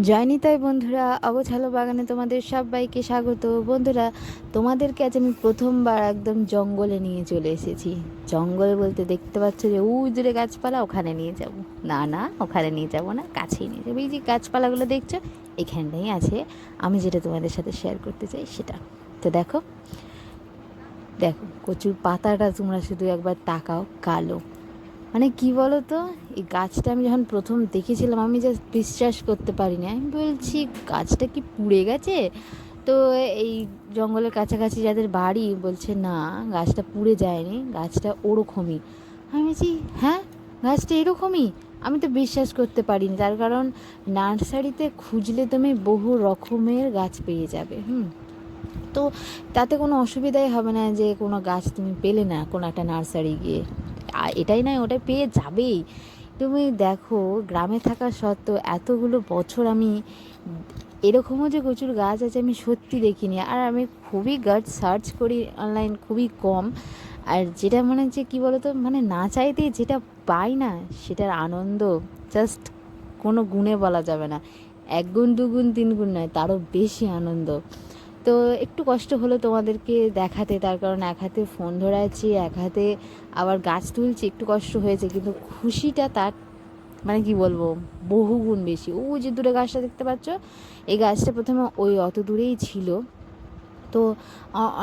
জয়নিতাই বন্ধুরা, অগোছালো বাগানে তোমাদের সবাইকে স্বাগত। বন্ধুরা, তোমাদেরকে আজ আমি প্রথমবার একদম জঙ্গলে নিয়ে চলে এসেছি। জঙ্গল বলতে দেখতে পাচ্ছ যে উই দূরে গাছপালা, ওখানে নিয়ে যাব। না না, ওখানে নিয়ে যাব না, কাছেই নিয়ে যাব। এই যে গাছপালাগুলো দেখছ এখানটাই আছে। আমি যেটা তোমাদের সাথে শেয়ার করতে চাই, সেটা। তো দেখো দেখো, কচুর পাতাটা তোমরা শুধু একবার তাকাও, কালো। মানে কি বলো তো এই গাছটা আমি যখন প্রথম দেখেছিলাম, আমি জাস্ট বিশ্বাস করতে পারিনি। আমি বলছি, গাছটা কি পুড়ে গেছে? তো এই জঙ্গলের কাছাকাছি যাদের বাড়ি, বলছে, না, গাছটা পুড়ে যায়নি, গাছটা ওরকমই। আমি বলছি হ্যাঁ গাছটা এরকমই? আমি তো বিশ্বাস করতে পারিনি। তার কারণ, নার্সারিতে খুঁজলে তুমি বহু রকমের গাছ পেয়ে যাবে, হুম? তো তাতে কোনো অসুবিধাই হবে না যে কোনো গাছ তুমি পেলে না, কোনো একটা নার্সারি গিয়ে। এটাই নয়, ওটা পেয়ে যাবেই। তুমি দেখো, গ্রামে থাকা সত্ত্বেও এতগুলো বছর আমি এরকমও যে প্রচুর গাছ আছে আমি সত্যি দেখিনি। আর আমি খুবই গাছ সার্চ করি অনলাইন খুবই কম। আর যেটা মনে হচ্ছে, কী বলতো মানে না চাইতেই যেটা পাই না, সেটার আনন্দ জাস্ট কোনো গুণে বলা যাবে না। এক গুণ, দু গুণ, তিন গুণ নয়, তারও বেশি আনন্দ। তো একটু কষ্ট হলো তোমাদেরকে দেখাতে, তার কারণ এক হাতে ফোন ধরাচ্ছি, এক হাতে আবার গাছ তুলছি, একটু কষ্ট হয়েছে, কিন্তু খুশিটা তার মানে কি বলব বহু গুণ বেশি। ও যে দূরে গাছটা দেখতে পাচ্ছ, এই গাছটা প্রথমে ওই অত দূরেই ছিল। তো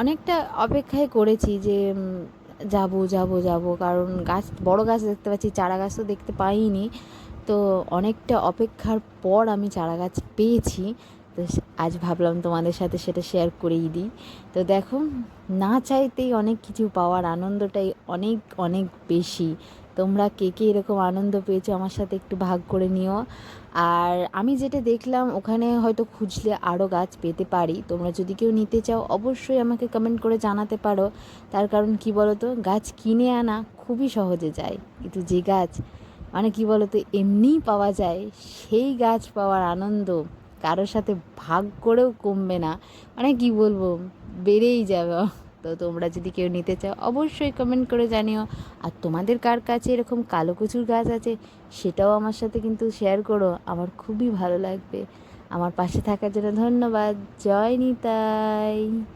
অনেকটা অপেক্ষায় করেছি যে যাব যাব যাব, কারণ গাছ, বড় গাছ দেখতে পাচ্ছি, চারা গাছ তো দেখতে পাইনি। তো অনেকটা অপেক্ষার পর আমি চারা গাছ পেয়েছি। তো আজ ভাবলাম তোমাদের সাথে সেটা শেয়ার করেই দিই। তো দেখো, না চাইতেই অনেক কিছু পাওয়ার আনন্দটাই অনেক অনেক বেশি। তোমরা কে কে এরকম আনন্দ পেয়েছ আমার সাথে একটু ভাগ করে নিও। আর আমি যেটা দেখলাম, ওখানে হয়তো খুঁজলে আরও গাছ পেতে পারি। তোমরা যদি কেউ নিতে চাও, অবশ্যই আমাকে কমেন্ট করে জানাতে পারো। তার কারণ কি বলো তো গাছ কিনে আনা খুবই সহজে যায়। কিন্তু যে গাছ মানে কি বলো তো এমনিই পাওয়া যায়, সেই গাছ পাওয়ার আনন্দ কারোর সাথে ভাগ করেও কমবে না। মানে কি বলব, বেড়েই যাবে। তো তোমরা যদি কেউ নিতে চাও, অবশ্যই কমেন্ট করে জানিও। আর তোমাদের কার কাছে এরকম কালো কচুর গাছ আছে, সেটাও আমার সাথে কিন্তু শেয়ার করো। আমার খুবই ভালো লাগবে। আমার পাশে থাকার জন্য ধন্যবাদ। জয় নিতাই।